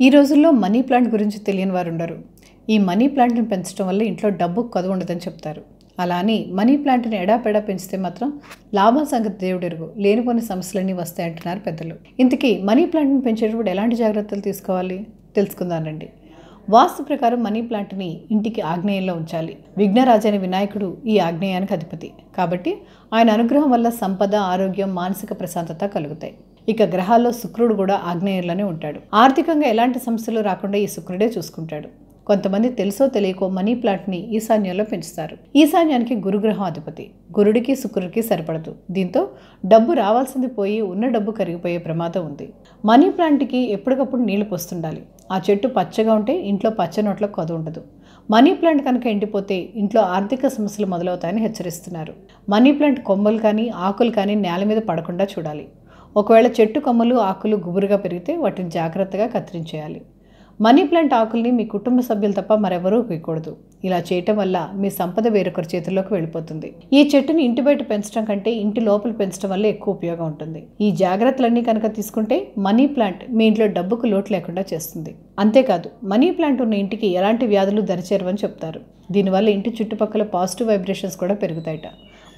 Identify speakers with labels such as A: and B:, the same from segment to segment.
A: ఈ రోజుల్లో money plant గురించి తెలియని వారు ఉండరు ఈ మనీ ప్లాంట్ని పెంచడం వల్ల ఇంట్లో డబ్బు కొదవ ఉండదని చెప్తారు. అలా అని మనీ ప్లాంట్ని ఎడాపెడా పెంచితే మాత్రం లాభం సంగతి దేవుడెరుగు లేనిపోని సమస్యలన్నీ వస్తాయంటున్నారు పెద్దలు. ఇంతకీ మనీ ప్లాంట్ని పెంచేటప్పుడు ఎలాంటి జాగ్రత్తలు తీసుకోవాలి? తెలుసుకుందానండి వాస్తు ప్రకారం మనీ ప్లాంట్ని ఇంటికి ఆగ్నేయంలో ఉంచాలి. విఘ్నరాజైన వినాయకుడు ఈ ఆగ్నేయానికి అధిపతి. కాబట్టి ఆయన అనుగ్రహం వల్ల సంపద ఆరోగ్యం మానసిక ప్రశాంతత కలుగుతాయి. ఇక గ్రహాల్లో శుక్రుడు కూడా ఆగ్నేయుల్లోనే ఉంటాడు. ఆర్థికంగా ఎలాంటి సమస్యలు రాకుండా ఈ శుక్రుడే చూసుకుంటాడు. కొంతమంది తెలుసో తెలియకో మనీ ప్లాంట్ని ఈశాన్యంలో పెంచుతారు. ఈశాన్యానికి గురుగ్రహం అధిపతి. గురుడికి శుక్రుడికి సరిపడదు. దీంతో డబ్బు రావాల్సింది పోయి ఉన్న డబ్బు కరిగిపోయే ప్రమాదం ఉంది. మనీ ప్లాంట్కి ఎప్పటికప్పుడు నీళ్ళు పోస్తుండాలి. ఆ చెట్టు పచ్చగా ఉంటే ఇంట్లో పచ్చనోట్ల కొద ఉండదు. మనీ ప్లాంట్ కనుక ఎండిపోతే ఇంట్లో ఆర్థిక సమస్యలు మొదలవుతాయని హెచ్చరిస్తున్నారు. మనీ ప్లాంట్ కొమ్మలు కానీ ఆకులు కానీ నేల మీద పడకుండా చూడాలి. ఒకవేళ చెట్టు కొమ్మలు ఆకులు గుబురుగా పెరిగితే వాటిని జాగ్రత్తగా కత్తిరించేయాలి. మనీ ప్లాంట్ ఆకుల్ని మీ కుటుంబ సభ్యులు తప్ప మరెవరూ కొయ్యకూడదు ఇలా చేయటం వల్ల మీ సంపద వేరొకరి చేతుల్లోకి వెళ్ళిపోతుంది. ఈ చెట్టుని ఇంటి బయట పెంచడం కంటే ఇంటి లోపల పెంచడం వల్ల ఎక్కువ ఉపయోగం ఉంటుంది. ఈ జాగ్రత్తలన్నీ కనుక తీసుకుంటే మనీ ప్లాంట్ మీ ఇంట్లో డబ్బుకు లోటు లేకుండా చేస్తుంది. అంతేకాదు మనీ ప్లాంట్ ఉన్న ఇంటికి ఎలాంటి వ్యాధులు దరిచేరవని చెప్తారు. దీనివల్ల ఇంటి చుట్టుపక్కల పాజిటివ్ వైబ్రేషన్స్ కూడా పెరుగుతాయట.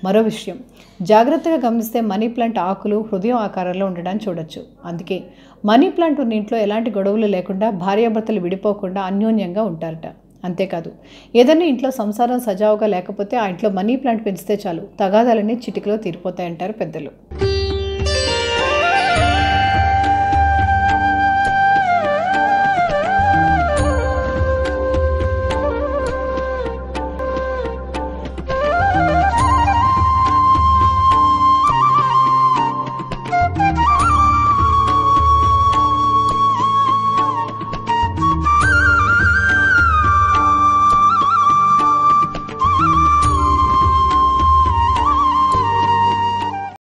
A: మరో విషయం. జాగ్రత్తగా గమనిస్తే మనీ ప్లాంట్ ఆకులు హృదయం ఆకారంలో ఉండడాన్ని చూడొచ్చు. అందుకే మనీ ప్లాంట్ ఉన్న ఇంట్లో ఎలాంటి గొడవలు లేకుండా భార్యాభర్తలు విడిపోకుండా అన్యోన్యంగా ఉంటారట. అంతేకాదు ఏదైనా ఇంట్లో సంసారం సజావుగా లేకపోతే ఆ ఇంట్లో మనీ ప్లాంట్ పెంచితే చాలు తగాదాలన్నీ చిటికలో తీరిపోతాయంటారు పెద్దలు.